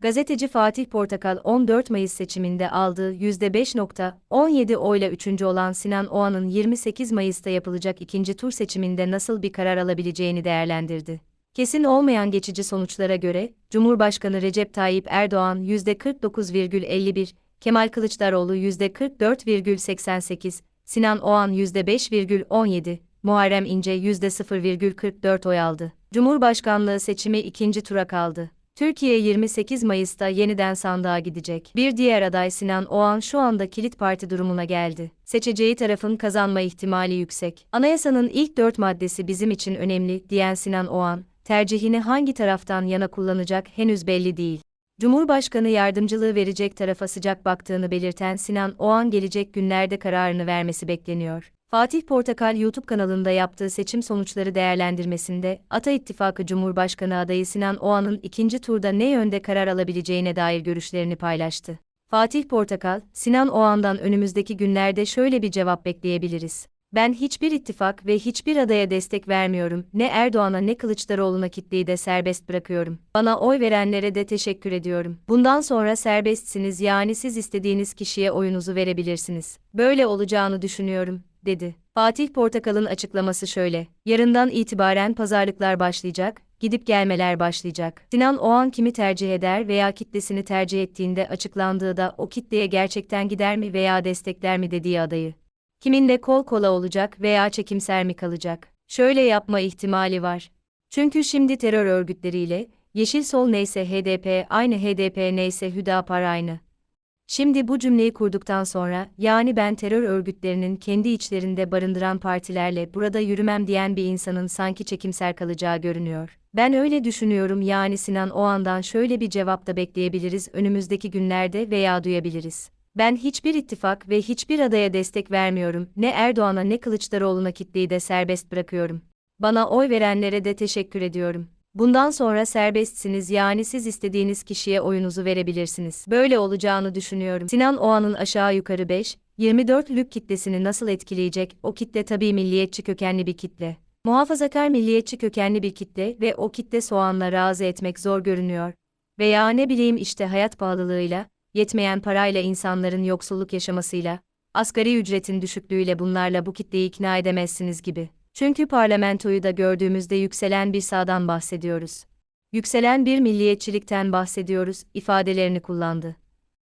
Gazeteci Fatih Portakal 14 Mayıs seçiminde aldığı %5.17 oyla üçüncü olan Sinan Oğan'ın 28 Mayıs'ta yapılacak ikinci tur seçiminde nasıl bir karar alabileceğini değerlendirdi. Kesin olmayan geçici sonuçlara göre, Cumhurbaşkanı Recep Tayyip Erdoğan %49,51, Kemal Kılıçdaroğlu %44,88, Sinan Oğan %5,17, Muharrem İnce %0,44 oy aldı. Cumhurbaşkanlığı seçimi ikinci tura kaldı. Türkiye 28 Mayıs'ta yeniden sandığa gidecek. Bir diğer aday Sinan Oğan şu anda kilit parti durumuna geldi. Seçeceği tarafın kazanma ihtimali yüksek. Anayasanın ilk dört maddesi bizim için önemli, diyen Sinan Oğan, tercihini hangi taraftan yana kullanacak henüz belli değil. Cumhurbaşkanı yardımcılığı verecek tarafa sıcak baktığını belirten Sinan Oğan gelecek günlerde kararını vermesi bekleniyor. Fatih Portakal YouTube kanalında yaptığı seçim sonuçları değerlendirmesinde, Ata İttifakı Cumhurbaşkanı adayı Sinan Oğan'ın ikinci turda ne yönde karar alabileceğine dair görüşlerini paylaştı. Fatih Portakal, Sinan Oğan'dan önümüzdeki günlerde şöyle bir cevap bekleyebiliriz. Ben hiçbir ittifak ve hiçbir adaya destek vermiyorum. Ne Erdoğan'a ne Kılıçdaroğlu'na kitleyi de serbest bırakıyorum. Bana oy verenlere de teşekkür ediyorum. Bundan sonra serbestsiniz yani siz istediğiniz kişiye oyunuzu verebilirsiniz. Böyle olacağını düşünüyorum, dedi. Fatih Portakal'ın açıklaması şöyle. Yarından itibaren pazarlıklar başlayacak, gidip gelmeler başlayacak. Sinan Oğan kimi tercih eder veya kitlesini tercih ettiğinde açıklandığı da o kitleye gerçekten gider mi veya destekler mi dediği adayı. Kiminle kol kola olacak veya çekimser mi kalacak? Şöyle yapma ihtimali var. Çünkü şimdi terör örgütleriyle, Yeşil Sol neyse HDP aynı HDP neyse Hüdapar aynı. Şimdi bu cümleyi kurduktan sonra, yani ben terör örgütlerinin kendi içlerinde barındıran partilerle burada yürümem diyen bir insanın sanki çekimser kalacağı görünüyor. Ben öyle düşünüyorum yani Sinan o andan şöyle bir cevap da bekleyebiliriz önümüzdeki günlerde veya duyabiliriz. Ben hiçbir ittifak ve hiçbir adaya destek vermiyorum. Ne Erdoğan'a ne Kılıçdaroğlu'na kitleyi de serbest bırakıyorum. Bana oy verenlere de teşekkür ediyorum. Bundan sonra serbestsiniz yani siz istediğiniz kişiye oyunuzu verebilirsiniz. Böyle olacağını düşünüyorum. Sinan Oğan'ın aşağı yukarı 5, 24 lük kitlesini nasıl etkileyecek? O kitle tabii milliyetçi kökenli bir kitle. Muhafazakar milliyetçi kökenli bir kitle ve o kitle soğanla razı etmek zor görünüyor. Veya ne bileyim işte hayat pahalılığıyla, yetmeyen parayla insanların yoksulluk yaşamasıyla, asgari ücretin düşüklüğüyle bunlarla bu kitleyi ikna edemezsiniz gibi. Çünkü parlamentoyu da gördüğümüzde yükselen bir sağdan bahsediyoruz. Yükselen bir milliyetçilikten bahsediyoruz ifadelerini kullandı.